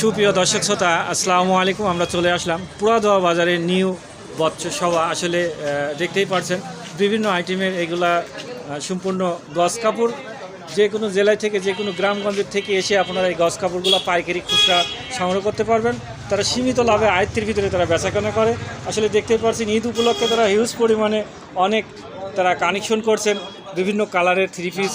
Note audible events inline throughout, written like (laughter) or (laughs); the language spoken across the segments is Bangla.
সুপ্রিয় দর্শক শ্রোতা, আসসালামু আলাইকুম। আমরা চলে আসলাম পুরাদোয়া বাজারে নিউ বচ্চ সভা। আসলে দেখতেই পারছেন, বিভিন্ন আইটেমের এগুলা সম্পূর্ণ গস কাপড়। যে কোনো জেলায় থেকে, যে কোনো গ্রামগঞ্জের থেকে এসে আপনারা এই গস কাপড়গুলো, পাইকারি খুচরা সংগ্রহ করতে পারবেন। তারা সীমিত লাভে আয়ত্তের ভিতরে তারা বেচাকেনা করে। আসলে দেখতেই পাচ্ছেন ঈদ উপলক্ষে তারা হিউজ পরিমাণে অনেক তারা কানেকশন করছেন, বিভিন্ন কালারের থ্রি পিস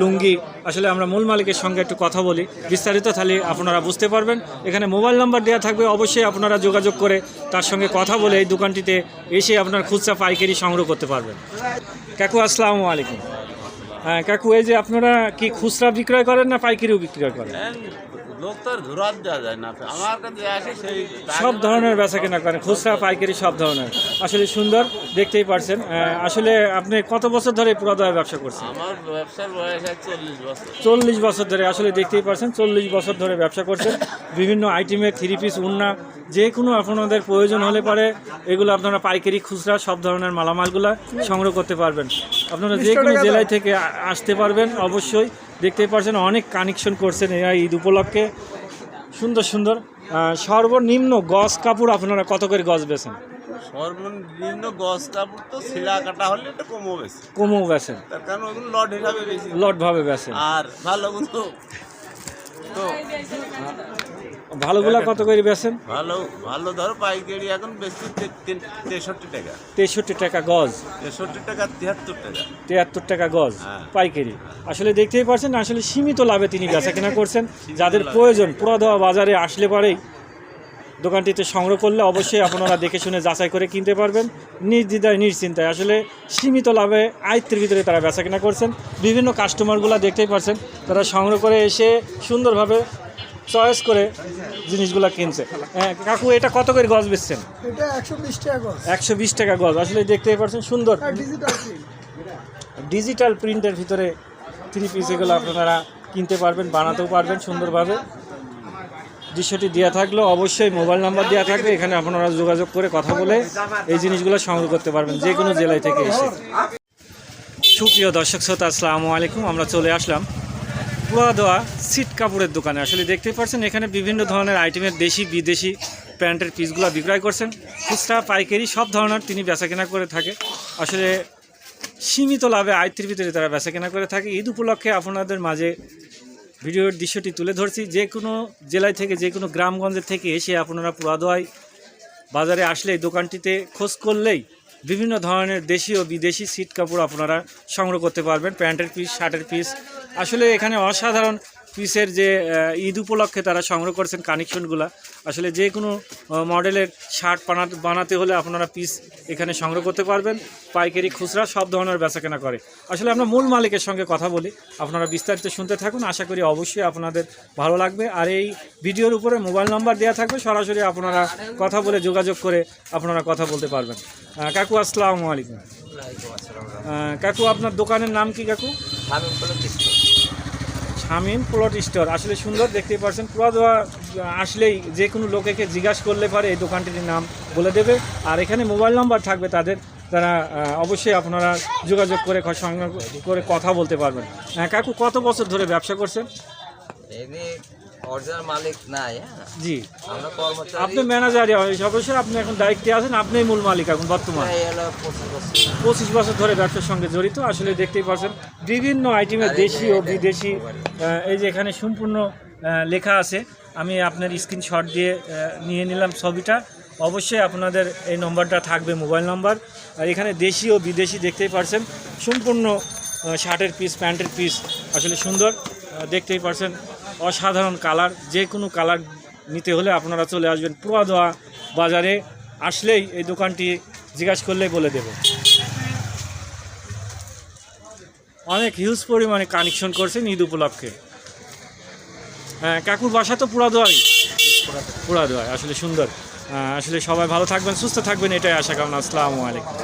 লুঙ্গি। আসলে আমরা মূল মালিকের সঙ্গে একটু কথা বলি। বিস্তারিত তাহলে আপনারা বুঝতে পারবেন। এখানে মোবাইল নাম্বার দেওয়া থাকবে, অবশ্যই আপনারা যোগাযোগ করে তার সঙ্গে কথা বলে এই দোকানটিতে এসে আপনার খুচরা পাইকারি সংগ্রহ করতে পারবেন। কাকু, আসসালামু আলাইকুম। হ্যাঁ কাকু এই যে আপনারা কি খুচরা বিক্রয় করেন না পাইকারিও বিক্রয় করেন? লোক তো আর দেওয়া যায় না। আমার কাছে আসে সেই সব ধরনের বেচা কেনা করেন খুচরা পাইকারি সব ধরনের। আসলে সুন্দর দেখতেই পারছেন। আসলে আপনি কত বছর ধরে পুরাদয় ব্যবসা করছেন? আমার ব্যবসার বয়স চল্লিশ বছর। চল্লিশ বছর ধরে আসলে দেখতেই পারছেন চল্লিশ বছর ধরে ব্যবসা করছেন। বিভিন্ন আইটেমের থ্রি পিস উন্না যে কোনো আপনাদের প্রয়োজন হলে পারে এগুলো আপনারা পাইকারি খুচরা সব ধরনের মালামালগুলো সংগ্রহ করতে পারবেন। আপনারা যে কোনো জেলায় থেকে আসতে পারবেন অবশ্যই। দেখতেই পারছেন অনেক কানেকশন করছেন এই ঈদ উপলক্ষে। সুন্দর সুন্দর। সর্বনিম্ন গজ কাপড় আপনারা কত করে গজ বেছেন সর্বনিম্ন গছ কাপড় তো ছিঁড়া কাটা হলে একটু কমও বেশি কমও তার কারণ ওগুলো লড হিসাবে বেশি। লটভাবে বেছেন আর ভালো তো। ভালোগুলা কত করে বেছেন ভালো ভালো ধরো পাইকারি এখন বেশি তেষট্টি টাকা। তেষট্টি টাকা গজ। তেষট্টি টাকা তিয়াত্তর টাকা। তিয়াত্তর টাকা গজ হ্যাঁ। পাইকারি। আসলে দেখতেই পারছেন আসলে সীমিত লাভে তিনি বেচা কেনা করছেন। (laughs) যাদের প্রয়োজন পুরাদোয়া বাজারে আসলে পরেই। দোকানটিতে সংগ্রহ করলে অবশ্যই আপনারা দেখে শুনে যাচাই করে কিনতে পারবেন। নির্দ্বিধায় নিশ্চিন্তায়। আসলে সীমিত লাভে আয়ত্তের ভিতরে তারা বেচা কেনা করছেন। বিভিন্ন কাস্টমারগুলো দেখতেই পারছেন তারা সংগ্রহ করে এসে সুন্দরভাবে চয়েস করে জিনিসগুলো কিনছে। হ্যাঁ কাকু এটা কত করে গজ বেচছেন? এটা একশো বিশ টাকা গজ। একশো বিশ টাকা গজ। আসলে দেখতেই পারছেন সুন্দর। ডিজিটাল ডিজিটাল প্রিন্টের ভিতরে থ্রি পিস এগুলো আপনারা কিনতে পারবেন বানাতেও পারবেন সুন্দরভাবে। দৃশ্যটি দেওয়া থাকল অবশ্যই মোবাইল নাম্বার দেওয়া থাকবে এখানে আপনারা যোগাযোগ করে কথা বলে এই জিনিসগুলো সংগ্রহ করতে পারবেন যে কোনো জেলায় থেকে এসে। সুপ্রিয় দর্শক শ্রোতা আসসালামু আলাইকুম। আমরা চলে আসলাম পুরাদোয়া সিট কাপড়ের দোকানে। আসলে দেখতে পাচ্ছেন, এখানে বিভিন্ন ধরনের আইটেমের দেশি, বিদেশি প্যান্টের পিসগুলো বিক্রয় করছেন। খুচরা, পাইকারি, সব ধরনের তিনি বেচাকেনা করে থাকে। আসলে সীমিত লাভে আয়ত্তের ভিতরে তারা বেচা কেনা করে থাকে। ঈদ উপলক্ষে আপনাদের মাঝে ভিডিওর দৃশ্যটি তুলে ধরছি। যে কোনো জেলায় থেকে, যে কোনো গ্রামগঞ্জের থেকে এসে আপনারা পুরাদোয়ায় বাজারে আসলে দোকানটিতে খোঁজ করলেই বিভিন্ন ধরনের দেশি ও বিদেশি সিট কাপড় আপনারা সংগ্রহ করতে পারবেন। প্যান্টের পিস, শার্টের পিস। আসলে এখানে অসাধারণ পিসের যে ঈদ উপলক্ষে তারা সংগ্রহ করছেন কানেকশনগুলো। আসলে যে কোনো মডেলের শার্ট বানাতে বানাতে হলে আপনারা পিস এখানে সংগ্রহ করতে পারবেন। পাইকারি খুচরা সব ধরনের বেচাকেনা করে। আসলে আমরা মূল মালিকের সঙ্গে কথা বলি। আপনারা বিস্তারিত শুনতে থাকুন। আশা করি অবশ্যই আপনাদের ভালো লাগবে। আর এই ভিডিওর উপরে মোবাইল নাম্বার দেওয়া থাকবে। সরাসরি আপনারা কথা বলে যোগাযোগ করে আপনারা কথা বলতে পারবেন। কাকু আসসালামু আলাইকুম। কাকু আপনার দোকানের নাম কি কাকু? Shamim plot store. আসলে সুন্দর দেখতে পাচ্ছেন পুরাদোয়া আসলেই যে কোনো লোকেকে জিজ্ঞাসা করলে পারে এই দোকানটির নাম বলে দেবে। আর এখানে মোবাইল নাম্বার থাকবে তাদের। তারা অবশ্যই আপনারা যোগাযোগ করে সঙ্গে করে কথা বলতে পারবেন। কাকু, কত বছর ধরে ব্যবসা করছেন? অরিজিনাল মালিক নাই হ্যাঁ? জি। আমরা কর্মচারী আপনি ম্যানেজার আপনি এখন দায়িত্বে আছেন আপনিই মূল মালিক এখন বর্তমান। পঁচিশ বছর। ধরে ব্যবসার সঙ্গে জড়িত আসলে দেখতেই পাচ্ছেন বিভিন্ন আইটেমের দেশি ও বিদেশি এই যে এখানে সম্পূর্ণ লেখা আছে আমি আপনার স্ক্রিনশট দিয়ে নিয়ে নিলাম ছবিটা। অবশ্যই আপনাদের এই নম্বরটা থাকবে মোবাইল নাম্বার। আর এখানে দেশি ও বিদেশি দেখতেই পারছেন সম্পূর্ণ শার্টের পিস প্যান্টের পিস আসলে সুন্দর দেখতেই পারছেন অসাধারণ কালার যে কোনো কালার নিতে হলে আপনারা চলে আসবেন পুরাদোয়া বাজারে। আসলেই এই দোকানটি জিজ্ঞাসা করলেই বলে দেবে। অনেক হিউজ পরিমাণে কানেকশন করছেন ঈদ উপলক্ষে। হ্যাঁ কাকুর বাসা তো পুরাদোয়াই। পুরাদোয়াই আসলে সুন্দর। আহ, আসলে সবাই ভালো থাকবেন সুস্থ থাকবেন এটাই আশা কামনা আসসালামু আলাইকুম।